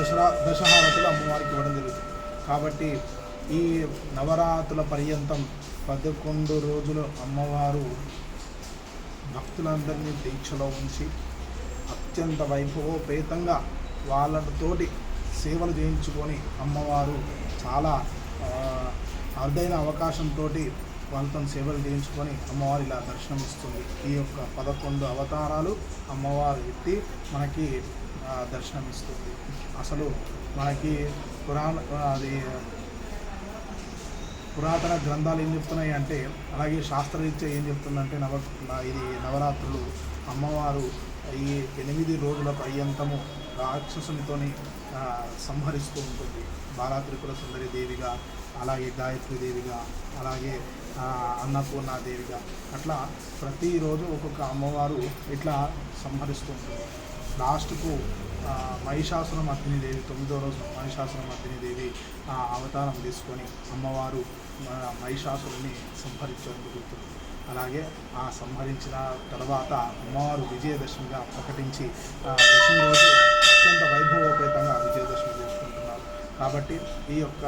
దసరా దశహారతులు అమ్మవారికి ఇవ్వడం జరుగుతుంది. కాబట్టి ఈ నవరాత్రుల పర్యంతం పదకొండు రోజులు అమ్మవారు భక్తులందరినీ దీక్షలో ఉంచి అత్యంత వైభవోపేతంగా వాళ్ళతోటి సేవలు చేయించుకొని అమ్మవారు చాలా అరుదైన అవకాశంతో వాళ్ళతో సేవలు చేయించుకొని అమ్మవారు ఇలా దర్శనమిస్తుంది. ఈ యొక్క పదకొండు అవతారాలు అమ్మవారు ఎత్తి మనకి దర్శనమిస్తుంది. అసలు మనకి పురాణ అది పురాతన గ్రంథాలు ఏం చెప్తున్నాయి అంటే అలాగే శాస్త్రరీత్యా ఏం చెప్తుందంటే నవ ఇది నవరాత్రులు అమ్మవారు ఈ ఎనిమిది రోజుల పర్యంతము రాక్షసునితోని సంహరిస్తూ ఉంటుంది. బాలాత్రిపుర సుందరి దేవిగా అలాగే గాయత్రి దేవిగా అలాగే అన్నపూర్ణ దేవిగా. అట్లా ప్రతిరోజు ఒక్కొక్క అమ్మవారు ఇట్లా సంహరిస్తూ ఉంటుంది. లాస్ట్కు మహిషాసురం అగ్ని దేవి తొమ్మిదో రోజు మహిషాసురం అగ్ని దేవి అవతారం తీసుకొని అమ్మవారు మహిషాసురుని సంహరించడం జరుగుతుంది. అలాగే ఆ సంహరించిన తర్వాత అమ్మవారు విజయదశమిగా ప్రకటించి ఆ, దశమి రోజు అత్యంత వైభవోపేతంగా విజయదశమి చేసుకుంటున్నారు కాబట్టి ఈ యొక్క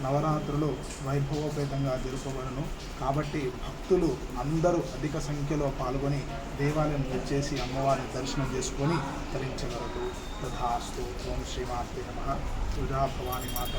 నవరాత్రులు వైభవోపేతంగా జరుపబడను కాబట్టి భక్తులు అందరూ అధిక సంఖ్యలో పాల్గొని దేవాలయం వచ్చేసి అమ్మవారిని దర్శనం చేసుకొని తరించగలరు. తథాస్తు ఓం శ్రీమాతే నమ. తుజా భవాని మాత